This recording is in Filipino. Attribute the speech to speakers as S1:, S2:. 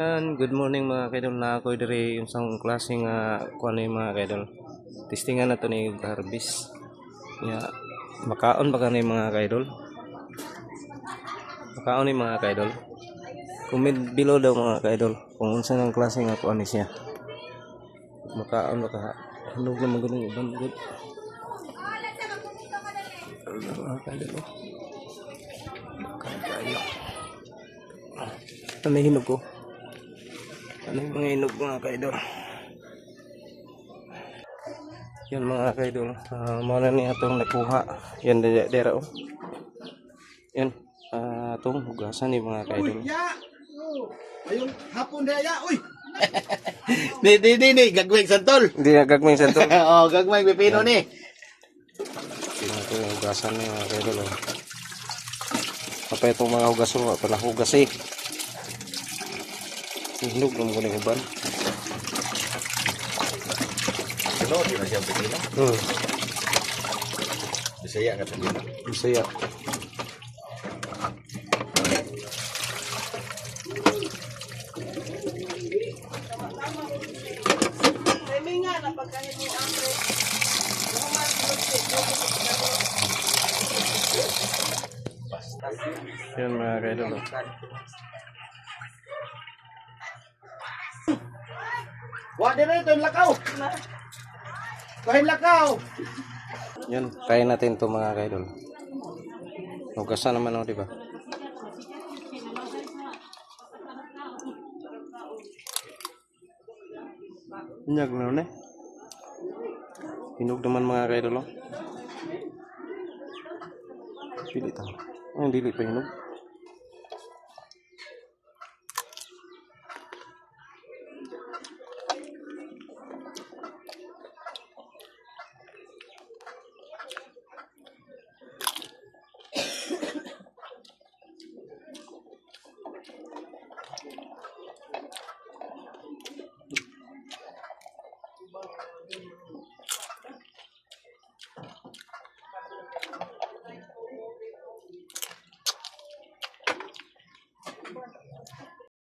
S1: Yan, good morning mga kaidol na ako diri yung isang klaseng uh, kuan mga kaidol. Testingan na to ni Garbis. Ya, makaon ba ni mga kaidol? Makaon ni mga kaidol. Comment below daw mga kaidol kung unsa nang klase nga kuan ni siya. Makaon ba ka? Hinog na magunong ibang good. Mga kaidol. Makaon kayo. Ano ko? Ano yung mga hinog mga kaidol? Yan mga kaidol. Uh, mga na niya itong nakuha. Yan dera, dera oh. Yan. Uh, itong hugasan ni mga kaidol.
S2: Ya! Ayun, hapon na ya! Uy!
S3: Di, di, di, di, gagawing santol.
S1: Hindi na gagawin sa ito.
S3: Oo, gagawing pipino ni.
S1: Yan ito yung hugasan ni mga kaidol. Oh. Apa itong mga hugas oh. Pala hugas eh. Hinog ng mga uban.
S3: Ano, di na siya pipino.
S1: Hmm.
S3: Bisaya ka sabihin.
S1: Masaya. Yan mga kaidol.
S2: Wa ito yung lakaw! Kahin lakaw!
S1: Yan, try natin to mga kaidol. Hugasan naman ako, di ba? Nyag na nun eh. Hinog naman mga kaidol. oh. Pili tayo. Ay, dili pa hinog.